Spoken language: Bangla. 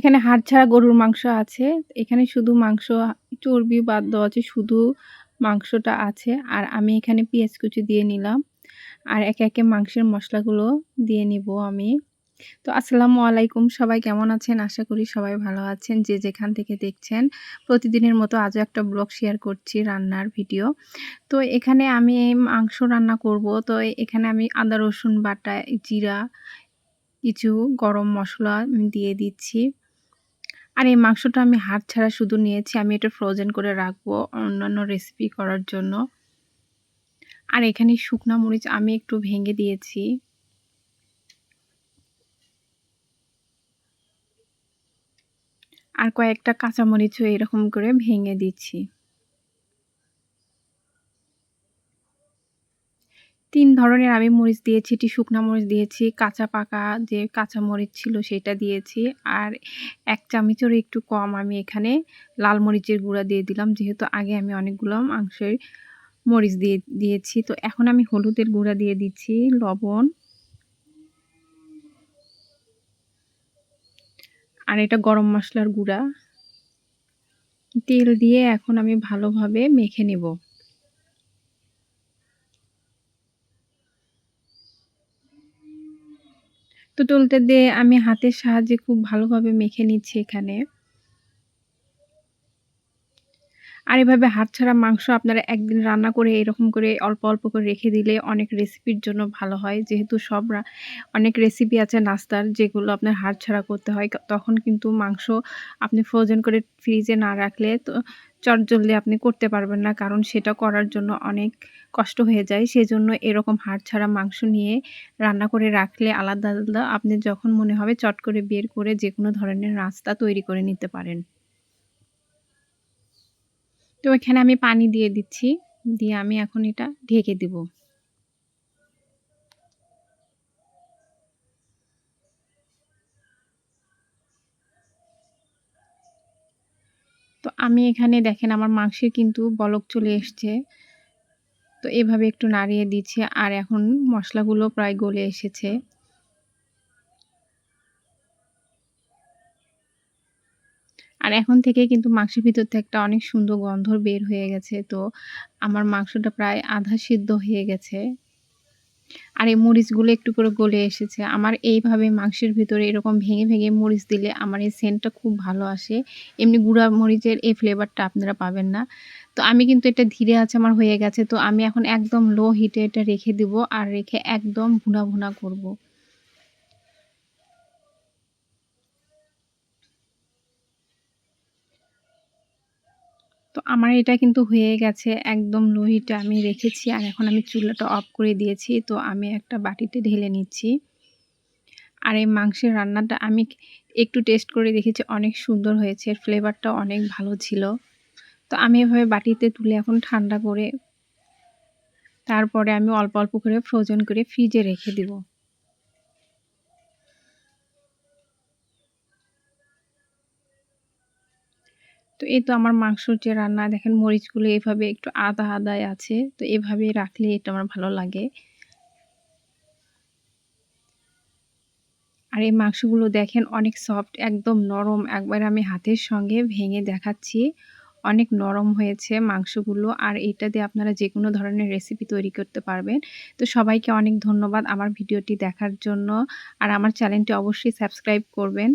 এখানে হাড় ছাড়া গরুর মাংস আছে। এখানে শুধু মাংস, চর্বি বাদ দেওয়া আছে, শুধু মাংসটা আছে। আর আমি এখানে পেঁয়াজ কুচি দিয়ে নিলাম। আর একে একে মাংসের মশলাগুলো দিয়ে নিব আমি। তো আসসালামু আলাইকুম, সবাই কেমন আছেন? আশা করি সবাই ভালো আছেন। যে যেখান থেকে দেখছেন, প্রতিদিনের মতো আজও একটা ব্লগ শেয়ার করছি রান্নার ভিডিও। তো এখানে আমি মাংস রান্না করব। তো এখানে আমি আদা, রসুন, বাটা, জিরা, কিছু গরম মশলা দিয়ে দিচ্ছি। আর এই মাংসটা আমি হাত ছাড়া শুধু নিয়েছি, আমি এটা ফ্রোজেন করে রাখব অন্যান্য রেসিপি করার জন্য। আর এখানে শুকনো মরিচ আমি একটু ভেঙে দিয়েছি। আর কয়েকটা কাঁচামরিচও এরকম করে ভেঙে দিচ্ছি। তিন ধরনের আমি মরিচ দিয়েছি এটি শুকনা মরিচ দিয়েছি, কাঁচা পাকা যে কাঁচা মরিচ ছিল সেটা দিয়েছি আর এক চামচেরও একটু কম আমি এখানে লাল মরিচের গুঁড়া দিয়ে দিলাম। যেহেতু আগে আমি অনেকগুলো মাংসের মরিচ দিয়ে, দিয়েছি। তো এখন আমি হলুদের গুঁড়া দিয়ে দিচ্ছি, লবণ। আর এটা গরম মশলার গুঁড়া। তেল দিয়ে এখন আমি ভালোভাবে মেখে নেব। তো টলতে দিয়ে আমি হাতের সাহায্যে খুব ভালোভাবে মেখে নিচ্ছি এখানে। আর এভাবে হাত ছাড়া মাংস আপনারা একদিন রান্না করে এরকম করে অল্প অল্প করে রেখে দিলে অনেক রেসিপির জন্য ভালো হয়। যেহেতু সব অনেক রেসিপি আছে নাস্তার যেগুলো আপনার হাত ছাড়া করতে হয়। তখন কিন্তু মাংস আপনি ফ্রোজেন করে ফ্রিজে না রাখলে তো চটজলদি আপনি করতে পারবেন না। কারণ সেটা করার জন্য অনেক কষ্ট হয়ে যায়। সেজন্য এরকম হাড় ছাড়া মাংস নিয়ে রান্না করে রাখলে আলাদা আলাদা আপনি যখন মনে হবে চট করে বের করে যে কোনো ধরনের নাস্তা তৈরি করে নিতে পারেন। তো এখানে আমি পানি দিয়ে দিচ্ছি। দিয়ে আমি এখন এটা ঢেকে দেব। তো আমি এখানে দেখেন আমার মাংসের কিন্তু বলক চলে এসছে। তো এভাবে একটু নাড়িয়ে দিচ্ছি আর এখন মশলাগুলো প্রায় গলে এসেছে। আর এখন থেকে কিন্তু মাংসের ভিতর থেকে একটা অনেক সুন্দর গন্ধ বের হয়ে গেছে। তো আমার মাংসটা প্রায় আধা সিদ্ধ হয়ে গেছে। আর এই মরিচগুলো একটু করে গলে এসেছে। আমার এইভাবে মাংসের ভিতরে এরকম ভেঙে ভেঙে মরিচ দিলে আমার এই সেন্টটা খুব ভালো আসে। এমনি গুঁড়া মরিচের এই ফ্লেভারটা আপনারা পাবেন না। তো আমি কিন্তু এটা ধীরে আছে আমার হয়ে গেছে। তো আমি এখন একদম লো হিটে এটা রেখে দিব আর রেখে একদম ভুনা ভুনা করব। তো আমার এটা কিন্তু হয়ে গেছে একদম লো হিটে আমি রেখেছি আর এখন আমি চুলাটা অফ করে দিয়েছি। তো আমি একটা বাটিতে ঢেলে নিচ্ছি। আর এই মাংসের রান্নাটা আমি একটু টেস্ট করে দেখেছি, অনেক সুন্দর হয়েছে, ফ্লেভারটা অনেক ভালো ছিল। তো আমি এভাবে বাটিতে তুলে এখন ঠান্ডা করে তারপরে আমি অল্প অল্প করে ফ্রোজেন করে ফ্রিজে রেখে দিব। তো এই তো আমার মাংসর যে রান্না, দেখেন মরিচগুলো এভাবে একটু আদা আদায় আছে, তো এভাবে রাখলে এটা আমার ভালো লাগে। আর এই মাংসগুলো দেখেন অনেক সফট একদম নরম, একবার আমি হাতের সঙ্গে ভেঙে দেখাচ্ছি। অনেক নরম হয়েছে মাংসগুলো, আর এটা দিয়ে আপনারা যে কোনো ধরনের রেসিপি তৈরি করতে পারবেন। তো সবাইকে অনেক ধন্যবাদ আমার ভিডিওটি দেখার জন্য, আর আমার চ্যানেলটি অবশ্যই সাবস্ক্রাইব করবেন।